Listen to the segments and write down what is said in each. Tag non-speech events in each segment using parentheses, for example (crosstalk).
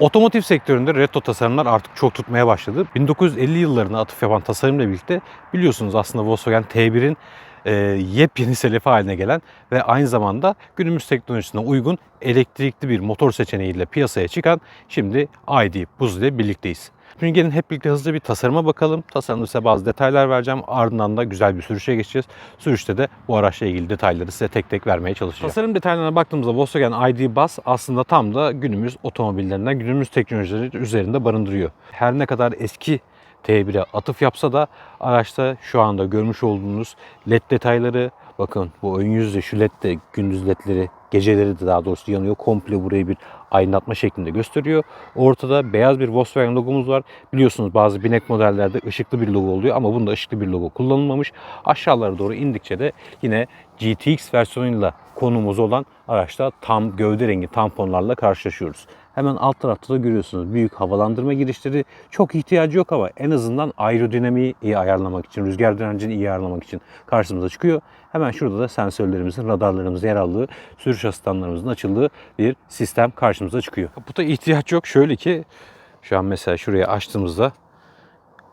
Otomotiv sektöründe retro tasarımlar artık çok tutmaya başladı. 1950 yıllarına atıf yapan tasarımla birlikte biliyorsunuz aslında Volkswagen T1'in e, yepyeni selefi haline gelen ve aynı zamanda günümüz teknolojisine uygun elektrikli bir motor seçeneğiyle piyasaya çıkan şimdi ID Buz ile birlikteyiz. Şimdi gelin hep birlikte hızlı bir tasarıma bakalım. Tasarımda size bazı detaylar vereceğim. Ardından da güzel bir sürüşe geçeceğiz. Sürüşte de bu araçla ilgili detayları size tek tek vermeye çalışacağım. Tasarım detaylarına baktığımızda Volkswagen ID Bus aslında tam da günümüz otomobillerinden, günümüz teknolojileri üzerinde barındırıyor. Her ne kadar eski T1'e atıf yapsa da araçta şu anda görmüş olduğunuz led detayları bakın bu ön yüzde şu led de gündüz ledleri geceleri de daha doğrusu yanıyor. Komple burayı bir aydınlatma şeklinde gösteriyor. Ortada beyaz bir Volkswagen logomuz var. Biliyorsunuz bazı binek modellerde ışıklı bir logo oluyor ama bunda ışıklı bir logo kullanılmamış. Aşağılara doğru indikçe de yine GTX versiyonuyla konumuz olan araçta tam gövde rengi tamponlarla karşılaşıyoruz. Hemen alt tarafta da görüyorsunuz büyük havalandırma girişleri çok ihtiyacı yok ama en azından aerodinamiği iyi ayarlamak için, rüzgar direncini iyi ayarlamak için karşımıza çıkıyor. Hemen şurada da sensörlerimizin, radarlarımızın yer aldığı, sürüş asistanlarımızın açıldığı bir sistem karşımıza çıkıyor. Kaputa ihtiyaç yok. Şöyle ki şu an mesela şurayı açtığımızda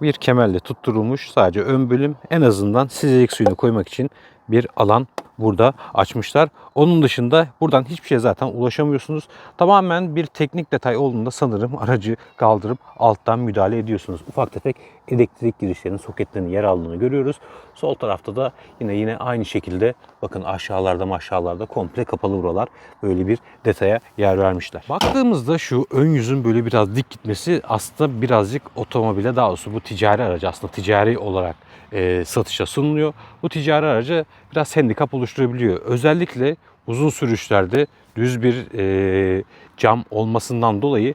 bir kemerle tutturulmuş sadece ön bölüm en azından silecek suyunu koymak için bir alan burada açmışlar. Onun dışında buradan hiçbir şeye zaten ulaşamıyorsunuz. Tamamen bir teknik detay olduğunda sanırım aracı kaldırıp alttan müdahale ediyorsunuz. Ufak tefek elektrik girişlerinin soketlerinin yer aldığını görüyoruz. Sol tarafta da yine yine aynı şekilde bakın aşağılarda aşağılarda komple kapalı buralar. Böyle bir detaya yer vermişler. Baktığımızda şu ön yüzün böyle biraz dik gitmesi aslında birazcık otomobile daha doğrusu bu ticari aracı aslında ticari olarak e, satışa sunuluyor. Bu ticari aracı biraz handikap oluşturabiliyor. Özellikle uzun sürüşlerde düz bir e, cam olmasından dolayı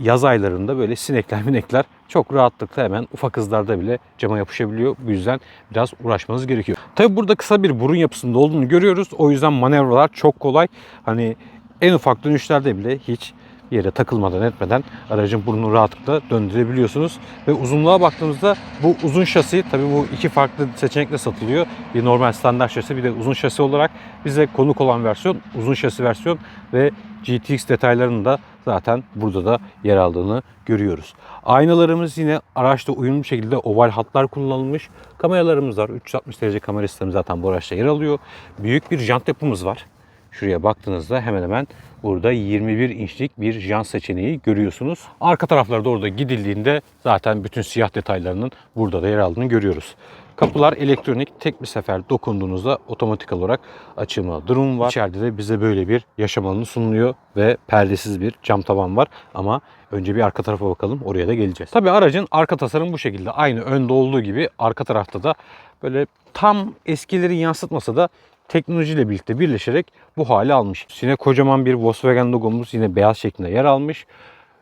yaz aylarında böyle sinekler minekler çok rahatlıkla hemen ufak hızlarda bile cama yapışabiliyor. Bu yüzden biraz uğraşmanız gerekiyor. Tabi burada kısa bir burun yapısında olduğunu görüyoruz. O yüzden manevralar çok kolay. Hani en ufak dönüşlerde bile hiç yere takılmadan etmeden aracın burnunu rahatlıkla döndürebiliyorsunuz. Ve uzunluğa baktığımızda bu uzun şasi tabi bu iki farklı seçenekle satılıyor. Bir normal standart şasi bir de uzun şasi olarak bize konuk olan versiyon uzun şasi versiyon ve GTX detaylarının da zaten burada da yer aldığını görüyoruz. Aynalarımız yine araçta uyumlu şekilde oval hatlar kullanılmış. Kameralarımız var. 360 derece kamera sistemi zaten bu araçta yer alıyor. Büyük bir jant yapımız var. Şuraya baktığınızda hemen hemen burada 21 inçlik bir jant seçeneği görüyorsunuz. Arka taraflarda orada gidildiğinde zaten bütün siyah detaylarının burada da yer aldığını görüyoruz. Kapılar elektronik. Tek bir sefer dokunduğunuzda otomatik olarak açılma durum var. İçeride de bize böyle bir yaşam alanı sunuluyor ve perdesiz bir cam tavan var. Ama önce bir arka tarafa bakalım. Oraya da geleceğiz. Tabii aracın arka tasarımı bu şekilde. Aynı önde olduğu gibi arka tarafta da böyle tam eskileri yansıtmasa da teknolojiyle birlikte birleşerek bu hale almış. Yine kocaman bir Volkswagen logomuz yine beyaz şeklinde yer almış.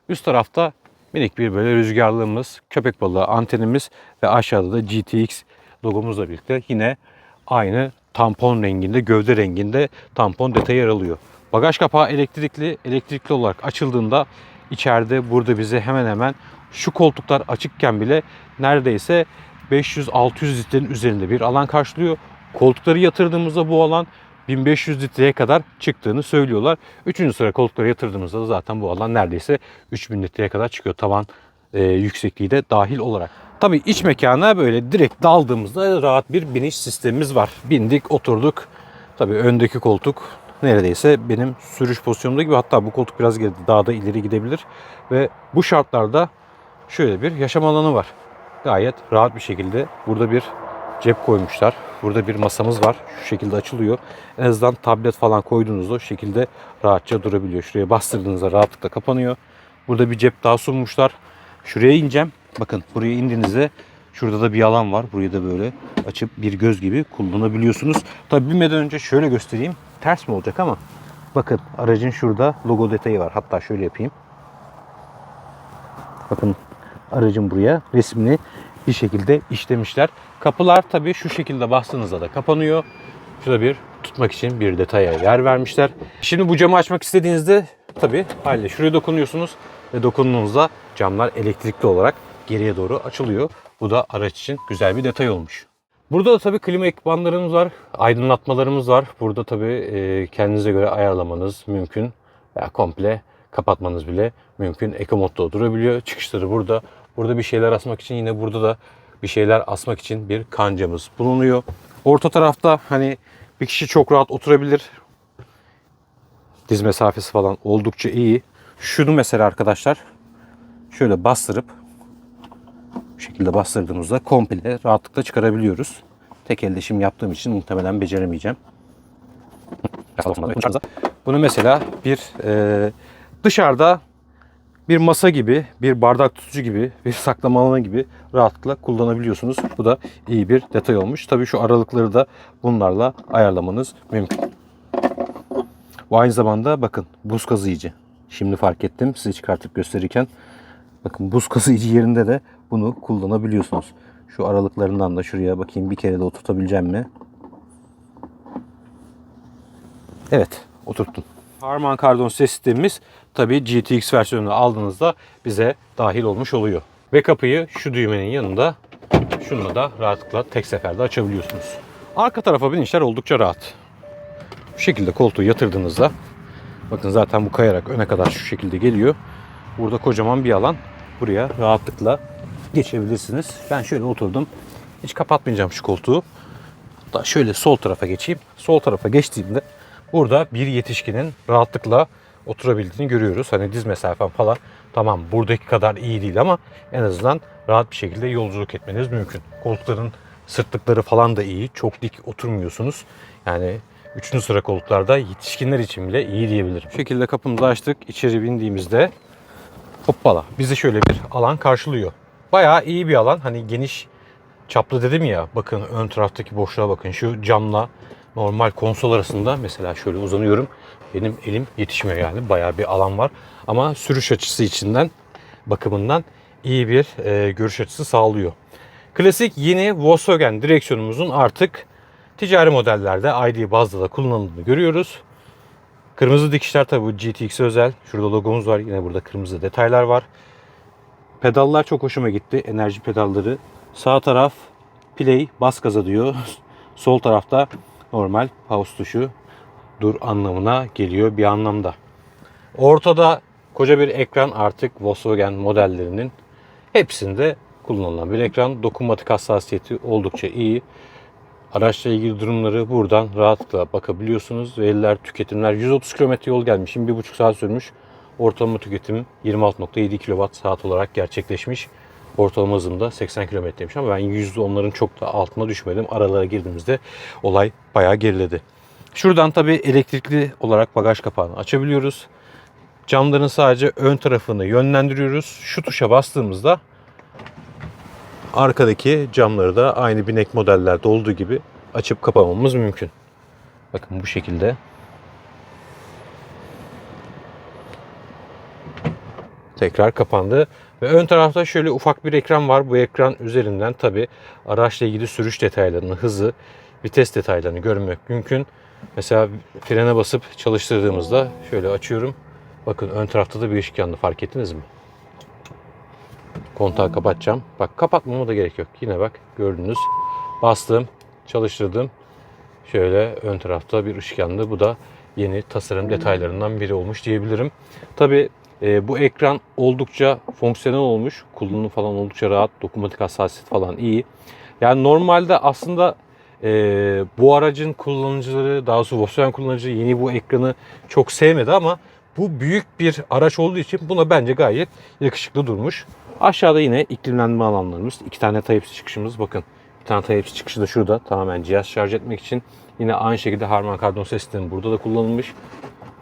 Üst tarafta minik bir böyle rüzgarlığımız, köpek balığı antenimiz ve aşağıda da GTX logomuzla birlikte yine aynı tampon renginde, gövde renginde tampon detayı yer alıyor. Bagaj kapağı elektrikli, elektrikli olarak açıldığında içeride burada bize hemen hemen şu koltuklar açıkken bile neredeyse 500-600 litrenin üzerinde bir alan karşılıyor. Koltukları yatırdığımızda bu alan 1500 litreye kadar çıktığını söylüyorlar. Üçüncü sıra koltukları yatırdığımızda da zaten bu alan neredeyse 3000 litreye kadar çıkıyor. Tavan e, yüksekliği de dahil olarak. Tabii iç mekana böyle direkt daldığımızda rahat bir biniş sistemimiz var. Bindik, oturduk. Tabii öndeki koltuk neredeyse benim sürüş pozisyonumda gibi. Hatta bu koltuk biraz daha da ileri gidebilir. Ve bu şartlarda şöyle bir yaşam alanı var. Gayet rahat bir şekilde burada bir cep koymuşlar. Burada bir masamız var. Şu şekilde açılıyor. En azından tablet falan koyduğunuzda o şekilde rahatça durabiliyor. Şuraya bastırdığınızda rahatlıkla kapanıyor. Burada bir cep daha sunmuşlar. Şuraya ineceğim. Bakın buraya indiğinizde şurada da bir alan var. Burayı da böyle açıp bir göz gibi kullanabiliyorsunuz. Tabii binmeden önce şöyle göstereyim. Ters mi olacak ama bakın aracın şurada logo detayı var. Hatta şöyle yapayım. Bakın aracın buraya resmini bir şekilde işlemişler. Kapılar tabii şu şekilde bastığınızda da kapanıyor. Şurada bir tutmak için bir detaya yer vermişler. Şimdi bu camı açmak istediğinizde tabii haliyle şuraya dokunuyorsunuz ve dokunduğunuzda camlar elektrikli olarak geriye doğru açılıyor. Bu da araç için güzel bir detay olmuş. Burada da tabii klima ekipmanlarımız var, aydınlatmalarımız var. Burada tabii e, kendinize göre ayarlamanız mümkün. Veya komple kapatmanız bile mümkün. Eco modda durabiliyor. Çıkışları burada. Burada bir şeyler asmak için yine burada da bir şeyler asmak için bir kancamız bulunuyor. Orta tarafta hani bir kişi çok rahat oturabilir. Diz mesafesi falan oldukça iyi. Şunu mesela arkadaşlar şöyle bastırıp bu şekilde bastırdığımızda komple rahatlıkla çıkarabiliyoruz. Tek elde işim yaptığım için muhtemelen beceremeyeceğim. Bunu mesela bir e, dışarıda bir masa gibi, bir bardak tutucu gibi, bir (laughs) saklama alanı gibi rahatlıkla kullanabiliyorsunuz. Bu da iyi bir detay olmuş. Tabii şu aralıkları da bunlarla ayarlamanız mümkün. Bu aynı zamanda bakın buz kazıyıcı. Şimdi fark ettim size çıkartıp gösterirken. Bakın buz kazıyıcı yerinde de bunu kullanabiliyorsunuz. Şu aralıklarından da şuraya bakayım bir kere de oturtabileceğim mi? Evet oturttum. Harman Kardon ses sistemimiz tabii GTX versiyonunu aldığınızda bize dahil olmuş oluyor. Ve kapıyı şu düğmenin yanında şununla da rahatlıkla tek seferde açabiliyorsunuz. Arka tarafa binişler oldukça rahat. Bu şekilde koltuğu yatırdığınızda bakın zaten bu kayarak öne kadar şu şekilde geliyor. Burada kocaman bir alan. Buraya rahatlıkla geçebilirsiniz. Ben şöyle oturdum. Hiç kapatmayacağım şu koltuğu. Hatta şöyle sol tarafa geçeyim. Sol tarafa geçtiğimde burada bir yetişkinin rahatlıkla oturabildiğini görüyoruz. Hani diz mesafem falan tamam buradaki kadar iyi değil ama en azından rahat bir şekilde yolculuk etmeniz mümkün. Koltukların sırtlıkları falan da iyi. Çok dik oturmuyorsunuz. Yani üçüncü sıra koltuklarda yetişkinler için bile iyi diyebilirim. Bu şekilde kapımızı açtık. İçeri bindiğimizde hoppala bizi şöyle bir alan karşılıyor. Bayağı iyi bir alan. Hani geniş çaplı dedim ya bakın ön taraftaki boşluğa bakın şu camla normal konsol arasında mesela şöyle uzanıyorum benim elim yetişmiyor yani bayağı bir alan var ama sürüş açısı içinden bakımından iyi bir e, görüş açısı sağlıyor. Klasik yeni Volkswagen direksiyonumuzun artık ticari modellerde ID bazda da kullanıldığını görüyoruz. Kırmızı dikişler tabi GTX özel. Şurada logomuz var. Yine burada kırmızı detaylar var. Pedallar çok hoşuma gitti. Enerji pedalları. Sağ taraf play bas gaza diyor. (laughs) Sol tarafta normal pause tuşu dur anlamına geliyor bir anlamda. Ortada koca bir ekran artık Volkswagen modellerinin hepsinde kullanılan bir ekran. Dokunmatik hassasiyeti oldukça iyi. Araçla ilgili durumları buradan rahatlıkla bakabiliyorsunuz. Veriler, tüketimler 130 km yol gelmişim. 1,5 saat sürmüş. Ortalama tüketim 26.7 kWh olarak gerçekleşmiş. Ortalama hızım da 80 kilometreymiş ama ben yüzde onların çok da altına düşmedim. Aralara girdiğimizde olay bayağı geriledi. Şuradan tabii elektrikli olarak bagaj kapağını açabiliyoruz. Camların sadece ön tarafını yönlendiriyoruz. Şu tuşa bastığımızda arkadaki camları da aynı binek modellerde olduğu gibi açıp kapamamız mümkün. Bakın bu şekilde. Tekrar kapandı. Ve ön tarafta şöyle ufak bir ekran var. Bu ekran üzerinden tabi araçla ilgili sürüş detaylarını, hızı, vites detaylarını görmek mümkün. Mesela frene basıp çalıştırdığımızda şöyle açıyorum. Bakın ön tarafta da bir ışık yandı fark ettiniz mi? Kontağı kapatacağım. Bak kapatmama da gerek yok. Yine bak gördünüz. Bastım, çalıştırdım. Şöyle ön tarafta bir ışık yandı. Bu da yeni tasarım detaylarından biri olmuş diyebilirim. Tabi e, bu ekran oldukça fonksiyonel olmuş. Kullanımı falan oldukça rahat. Dokunmatik hassasiyet falan iyi. Yani normalde aslında e, bu aracın kullanıcıları, daha doğrusu Volkswagen kullanıcıları yeni bu ekranı çok sevmedi ama bu büyük bir araç olduğu için buna bence gayet yakışıklı durmuş. Aşağıda yine iklimlenme alanlarımız. iki tane Type-C çıkışımız. Bakın bir tane Type-C çıkışı da şurada. Tamamen cihaz şarj etmek için. Yine aynı şekilde Harman Kardon sistemi burada da kullanılmış.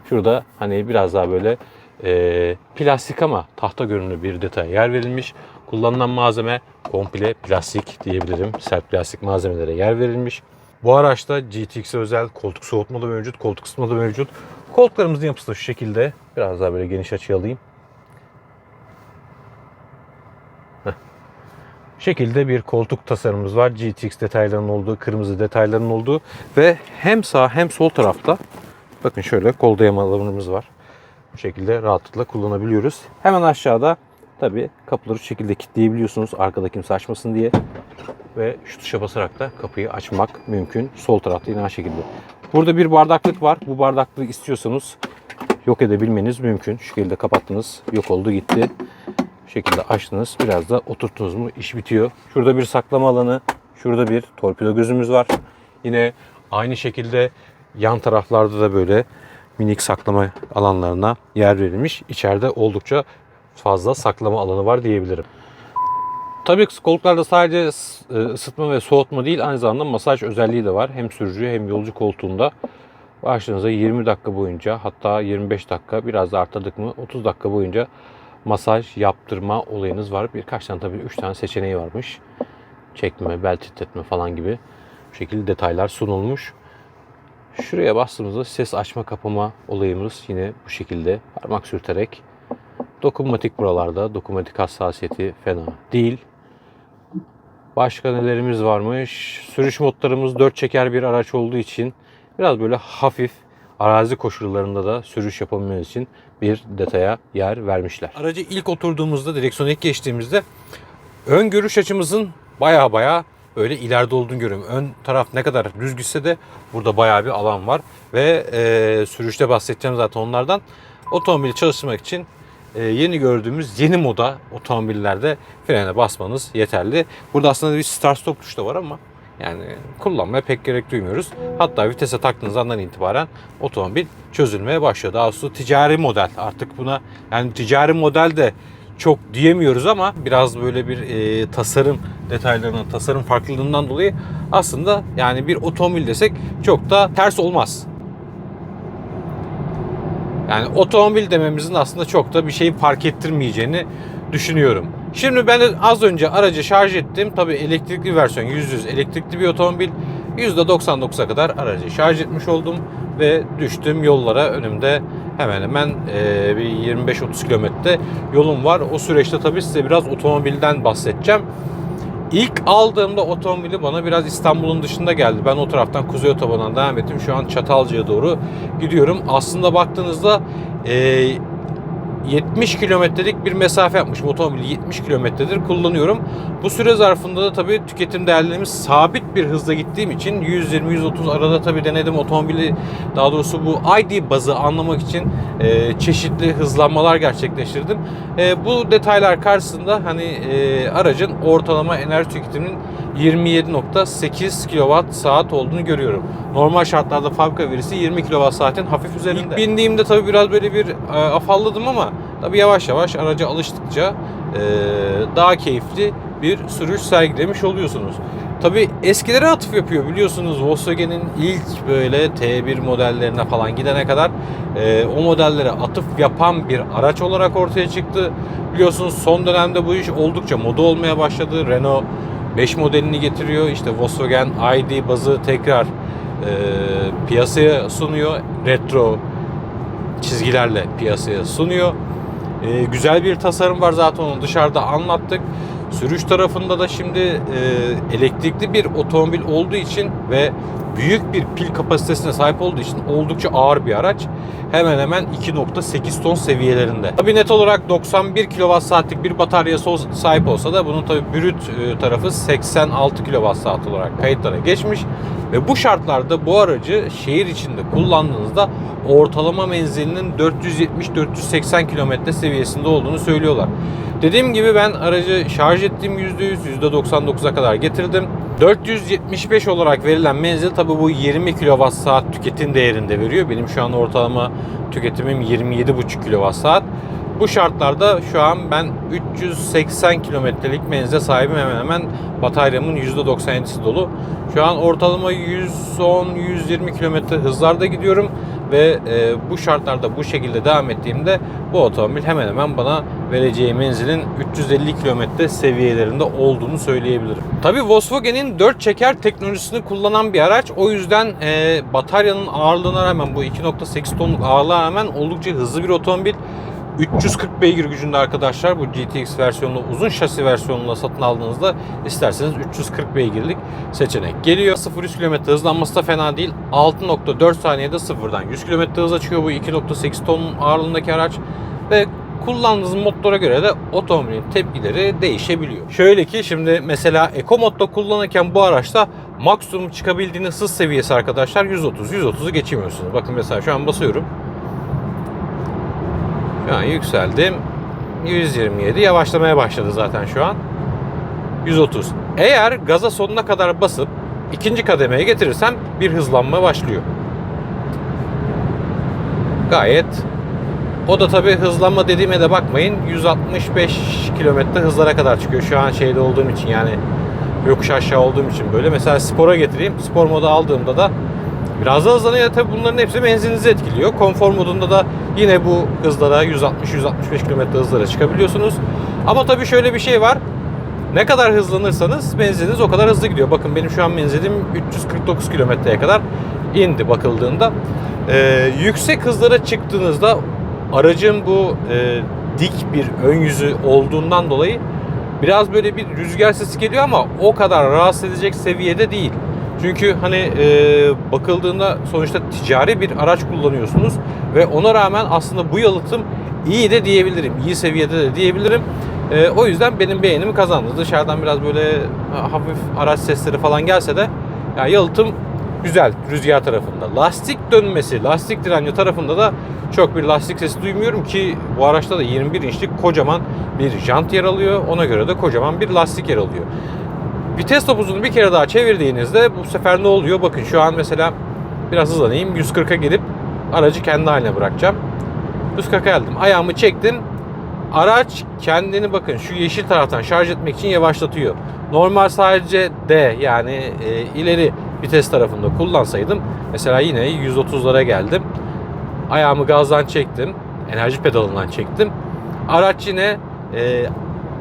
Şurada hani biraz daha böyle e, plastik ama tahta görünümlü bir detaya yer verilmiş. Kullanılan malzeme komple plastik diyebilirim. Sert plastik malzemelere yer verilmiş. Bu araçta GTX'e özel koltuk soğutma da mevcut, koltuk ısıtma da mevcut. Koltuklarımızın yapısı da şu şekilde. Biraz daha böyle geniş açı alayım. Heh. Şekilde bir koltuk tasarımımız var. GTX detaylarının olduğu, kırmızı detaylarının olduğu ve hem sağ hem sol tarafta bakın şöyle kol dayama alanımız var. Bu şekilde rahatlıkla kullanabiliyoruz. Hemen aşağıda tabi kapıları şu şekilde kilitleyebiliyorsunuz arkada kimse açmasın diye. Ve şu tuşa basarak da kapıyı açmak mümkün. Sol tarafta yine aynı şekilde. Burada bir bardaklık var. Bu bardaklığı istiyorsanız yok edebilmeniz mümkün. Şu şekilde kapattınız, yok oldu gitti. Bu şekilde açtınız, biraz da oturttunuz mu iş bitiyor. Şurada bir saklama alanı, şurada bir torpido gözümüz var. Yine aynı şekilde yan taraflarda da böyle minik saklama alanlarına yer verilmiş. İçeride oldukça fazla saklama alanı var diyebilirim. Tabii koltuklarda sadece e, ısıtma ve soğutma değil aynı zamanda masaj özelliği de var. Hem sürücü hem yolcu koltuğunda. Başınıza 20 dakika boyunca hatta 25 dakika biraz da arttırdık mı 30 dakika boyunca masaj yaptırma olayınız var. Birkaç tane tabii 3 tane seçeneği varmış. Çekme, bel titretme falan gibi bu şekilde detaylar sunulmuş. Şuraya bastığımızda ses açma kapama olayımız yine bu şekilde parmak sürterek dokunmatik buralarda dokunmatik hassasiyeti fena değil. Başka nelerimiz varmış? Sürüş modlarımız 4 çeker bir araç olduğu için biraz böyle hafif arazi koşullarında da sürüş yapabilmeniz için bir detaya yer vermişler. Aracı ilk oturduğumuzda, direksiyona ilk geçtiğimizde ön görüş açımızın baya baya böyle ileride olduğunu görüyorum. Ön taraf ne kadar düz gitse de burada baya bir alan var. Ve e, sürüşte bahsedeceğim zaten onlardan. Otomobili çalıştırmak için e, yeni gördüğümüz yeni moda otomobillerde frene basmanız yeterli. Burada aslında bir start stop tuşu da var ama yani kullanmaya pek gerek duymuyoruz. Hatta vitese taktığınız andan itibaren otomobil çözülmeye başlıyor. Daha doğrusu ticari model artık buna yani ticari model de çok diyemiyoruz ama biraz böyle bir e, tasarım detaylarından, tasarım farklılığından dolayı aslında yani bir otomobil desek çok da ters olmaz. Yani otomobil dememizin aslında çok da bir şeyi fark ettirmeyeceğini düşünüyorum. Şimdi ben az önce aracı şarj ettim. Tabii elektrikli versiyon %100 elektrikli bir otomobil. %99'a kadar aracı şarj etmiş oldum ve düştüm yollara. Önümde hemen hemen e, bir 25-30 kilometre yolum var. O süreçte tabii size biraz otomobilden bahsedeceğim. İlk aldığımda otomobili bana biraz İstanbul'un dışında geldi. Ben o taraftan Kuzey Otobanı'ndan devam ettim. Şu an Çatalca'ya doğru gidiyorum. Aslında baktığınızda e, 70 kilometrelik bir mesafe yapmışım. Otomobili 70 kilometredir kullanıyorum. Bu süre zarfında da tabii tüketim değerlerimiz sabit bir hızla gittiğim için 120-130 arada tabii denedim otomobili daha doğrusu bu ID bazı anlamak için e, çeşitli hızlanmalar gerçekleştirdim. E, bu detaylar karşısında hani e, aracın ortalama enerji tüketiminin 27.8 kWh saat olduğunu görüyorum. Normal şartlarda fabrika verisi 20 kWh saatin hafif üzerinde. İlk bindiğimde tabii biraz böyle bir e, afalladım ama tabii yavaş yavaş araca alıştıkça e, daha keyifli bir sürüş sergilemiş oluyorsunuz. Tabii eskilere atıf yapıyor biliyorsunuz Volkswagen'in ilk böyle T1 modellerine falan gidene kadar e, o modellere atıf yapan bir araç olarak ortaya çıktı. Biliyorsunuz son dönemde bu iş oldukça moda olmaya başladı. Renault 5 modelini getiriyor. İşte Volkswagen ID bazı tekrar e, piyasaya sunuyor. Retro çizgilerle piyasaya sunuyor. E, güzel bir tasarım var zaten onu dışarıda anlattık. Sürüş tarafında da şimdi e, elektrikli bir otomobil olduğu için ve büyük bir pil kapasitesine sahip olduğu için oldukça ağır bir araç. Hemen hemen 2.8 ton seviyelerinde. Tabi net olarak 91 kWh'lik bir bataryası sahip olsa da bunun tabi brüt e, tarafı 86 kWh olarak kayıtlara geçmiş. Ve bu şartlarda bu aracı şehir içinde kullandığınızda ortalama menzilinin 470-480 km seviyesinde olduğunu söylüyorlar. Dediğim gibi ben aracı şarj ettim %100, %99'a kadar getirdim. 475 olarak verilen menzil tabi bu 20 kWh tüketim değerinde veriyor. Benim şu an ortalama tüketimim 27,5 kWh. Bu şartlarda şu an ben 380 kilometrelik menzile sahibim hemen hemen bataryamın %97'si dolu. Şu an ortalama 110-120 kilometre hızlarda gidiyorum ve e, bu şartlarda bu şekilde devam ettiğimde bu otomobil hemen hemen bana vereceği menzilin 350 kilometre seviyelerinde olduğunu söyleyebilirim. Tabi Volkswagen'in 4 çeker teknolojisini kullanan bir araç. O yüzden e, bataryanın ağırlığına rağmen bu 2.8 tonluk ağırlığa rağmen oldukça hızlı bir otomobil. 340 beygir gücünde arkadaşlar bu GTX versiyonlu uzun şasi versiyonunda satın aldığınızda isterseniz 340 beygirlik seçenek geliyor. 0-100 km hızlanması da fena değil. 6.4 saniyede sıfırdan 100 km hıza çıkıyor bu 2.8 ton ağırlığındaki araç ve kullandığınız modlara göre de otomobilin tepkileri değişebiliyor. Şöyle ki şimdi mesela Eco modda kullanırken bu araçta maksimum çıkabildiğiniz hız seviyesi arkadaşlar 130. 130'u geçemiyorsunuz. Bakın mesela şu an basıyorum. Şu an yükseldim. 127 yavaşlamaya başladı zaten şu an. 130. Eğer gaza sonuna kadar basıp ikinci kademeye getirirsem bir hızlanma başlıyor. Gayet o da tabi hızlanma dediğime de bakmayın. 165 kilometre hızlara kadar çıkıyor. Şu an şeyde olduğum için yani yokuş aşağı olduğum için böyle. Mesela spora getireyim. Spor modu aldığımda da biraz da hızlanıyor. Tabi bunların hepsi menzilinizi etkiliyor. Konfor modunda da yine bu hızlara 160-165 km hızlara çıkabiliyorsunuz. Ama tabi şöyle bir şey var. Ne kadar hızlanırsanız menziliniz o kadar hızlı gidiyor. Bakın benim şu an menzilim 349 kilometreye kadar indi bakıldığında. Ee, yüksek hızlara çıktığınızda aracın bu e, dik bir ön yüzü olduğundan dolayı biraz böyle bir rüzgar sesi geliyor ama o kadar rahatsız edecek seviyede değil. Çünkü hani e, bakıldığında sonuçta ticari bir araç kullanıyorsunuz ve ona rağmen aslında bu yalıtım iyi de diyebilirim, iyi seviyede de diyebilirim. E, o yüzden benim beğenimi kazandı. Dışarıdan biraz böyle ha, hafif araç sesleri falan gelse de ya yalıtım güzel rüzgar tarafında. Lastik dönmesi, lastik direnci tarafında da çok bir lastik sesi duymuyorum ki bu araçta da 21 inçlik kocaman bir jant yer alıyor. Ona göre de kocaman bir lastik yer alıyor. Vites topuzunu bir kere daha çevirdiğinizde bu sefer ne oluyor? Bakın şu an mesela biraz hızlanayım. 140'a gidip aracı kendi haline bırakacağım. 140'a geldim. Ayağımı çektim. Araç kendini bakın şu yeşil taraftan şarj etmek için yavaşlatıyor. Normal sadece D yani e, ileri vites tarafında kullansaydım mesela yine 130'lara geldim. Ayağımı gazdan çektim. Enerji pedalından çektim. Araç yine e,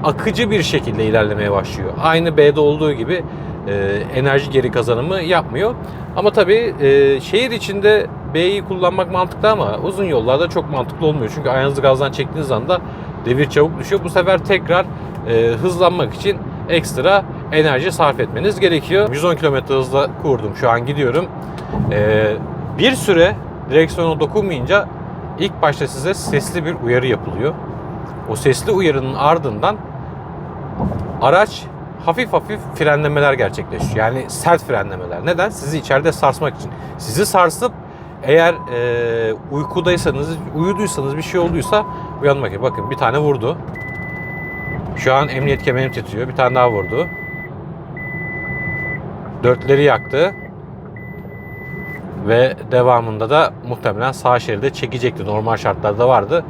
akıcı bir şekilde ilerlemeye başlıyor. Aynı B'de olduğu gibi e, enerji geri kazanımı yapmıyor. Ama tabii e, şehir içinde B'yi kullanmak mantıklı ama uzun yollarda çok mantıklı olmuyor. Çünkü ayağınızı gazdan çektiğiniz anda devir çabuk düşüyor. Bu sefer tekrar e, hızlanmak için ekstra enerji sarf etmeniz gerekiyor. 110 km hızla kurdum. Şu an gidiyorum. E, bir süre direksiyona dokunmayınca ilk başta size sesli bir uyarı yapılıyor. O sesli uyarının ardından araç hafif hafif frenlemeler gerçekleşiyor. Yani sert frenlemeler. Neden? Sizi içeride sarsmak için. Sizi sarsıp eğer e, uykudaysanız, uyuduysanız bir şey olduysa uyanmak için. Bakın bir tane vurdu. Şu an emniyet kemerim titriyor. Bir tane daha vurdu. Dörtleri yaktı. Ve devamında da muhtemelen sağ şeride çekecekti. Normal şartlarda vardı.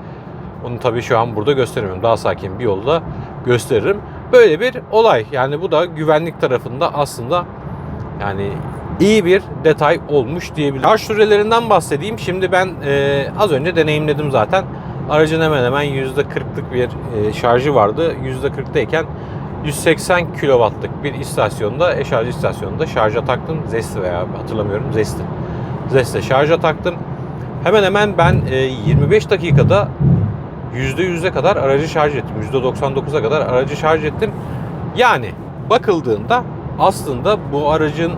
Onu tabii şu an burada gösteremiyorum. Daha sakin bir yolda gösteririm. Böyle bir olay. Yani bu da güvenlik tarafında aslında yani iyi bir detay olmuş diyebilirim. Şarj sürelerinden bahsedeyim. Şimdi ben e, az önce deneyimledim zaten. Aracın hemen hemen %40'lık bir e, şarjı vardı. %40'dayken 180 kW'lık bir istasyonda, e-şarj istasyonunda şarja taktım. Zesti veya hatırlamıyorum Zesti. Zest'e şarja taktım. Hemen hemen ben e, 25 dakikada %100'e kadar aracı şarj ettim. %99'a kadar aracı şarj ettim. Yani bakıldığında aslında bu aracın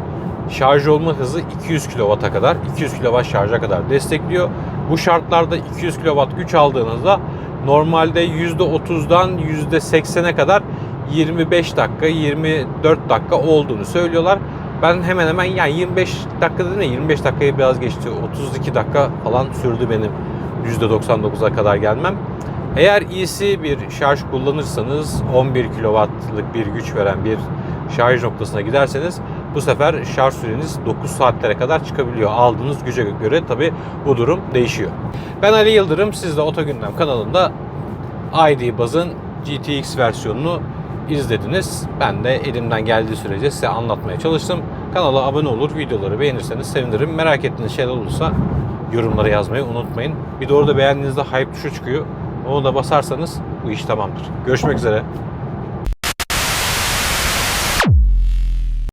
şarj olma hızı 200 kW'a kadar, 200 kW şarja kadar destekliyor. Bu şartlarda 200 kW güç aldığınızda normalde %30'dan %80'e kadar 25 dakika, 24 dakika olduğunu söylüyorlar. Ben hemen hemen yani 25 dakika dedim ya 25 dakikayı biraz geçti. 32 dakika falan sürdü benim %99'a kadar gelmem. Eğer iyisi bir şarj kullanırsanız 11 kW'lık bir güç veren bir şarj noktasına giderseniz bu sefer şarj süreniz 9 saatlere kadar çıkabiliyor. Aldığınız güce göre tabi bu durum değişiyor. Ben Ali Yıldırım. Siz de Otogündem kanalında ID Baz'ın GTX versiyonunu izlediniz. Ben de elimden geldiği sürece size anlatmaya çalıştım. Kanala abone olur, videoları beğenirseniz sevinirim. Merak ettiğiniz şeyler olursa yorumlara yazmayı unutmayın. Bir de orada beğendiğinizde hype tuşu çıkıyor. Onu da basarsanız bu iş tamamdır. Görüşmek üzere.